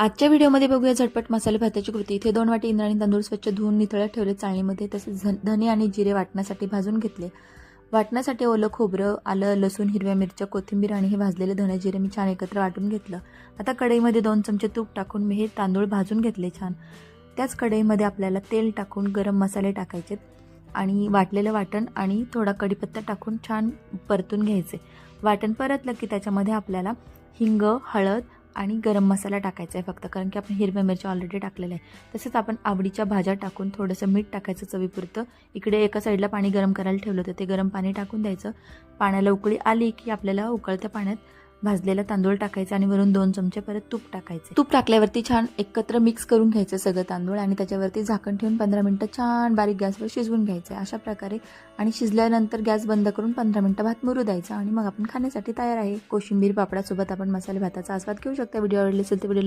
आजच्या व्हिडिओमध्ये बघूया झटपट मसाले भाताची कृती. इथे दोन वाटी इंद्रायणी तांदूळ स्वच्छ धुवून निथळत ठेवले चाळणीमध्ये. तसेच धने आणि जिरे वाटण्यासाठी भाजून घेतले. वाटण्यासाठी ओलं खोबरं आलं लसूण हिरव्या मिरच्या कोथिंबीर आणि हे भाजलेले धने जिरे मी छान एकत्र वाटून घेतलं. आता कढईमध्ये दोन चमचे तूप टाकून मी हे तांदूळ भाजून घेतले छान. त्याच कढईमध्ये आपल्याला तेल टाकून गरम मसाले टाकायचे आणि वाटलेलं वाटण आणि थोडा कढीपत्ता टाकून छान परतून घ्यायचे. वाटण परतलं की त्याच्यामध्ये आपल्याला हिंग हळद आणि गरम मसाला टाकायचा आहे फक्त कारण की आपण हिरव्या मिरच्या ऑलरेडी टाकलेल्या आहे तसेच आपण आवडीच्या भाज्या टाकून थोडंसं मीठ टाकायचं चवीपुरतं. इकडे एका साईडला पाणी गरम करायला ठेवलं होतं ते गरम पाणी टाकून द्यायचं. पाण्याला उकळी आली की आपल्याला उकळत्या पाण्यात भाजलेला तांदूळ टाकायचा आणि वरून दोन चमचे परत तूप टाकायचे. तूप टाकल्यावरती छान एकत्र मिक्स करून घ्यायचं सगळं तांदूळ आणि त्याच्यावरती झाकण ठेवून पंधरा मिनटं छान बारीक गॅसवर शिजवून घ्यायचं अशा प्रकारे आणि शिजल्यानंतर गॅस बंद करून पंधरा मिनटं भात मुरू द्यायचा आणि मग आपण खाण्यासाठी तयार आहे. कोशिंबीर पापडासोबत आपण मसाले भाताचा आस्वाद घेऊ शकता. व्हिडिओ आवडले असेल तर व्हिडिओ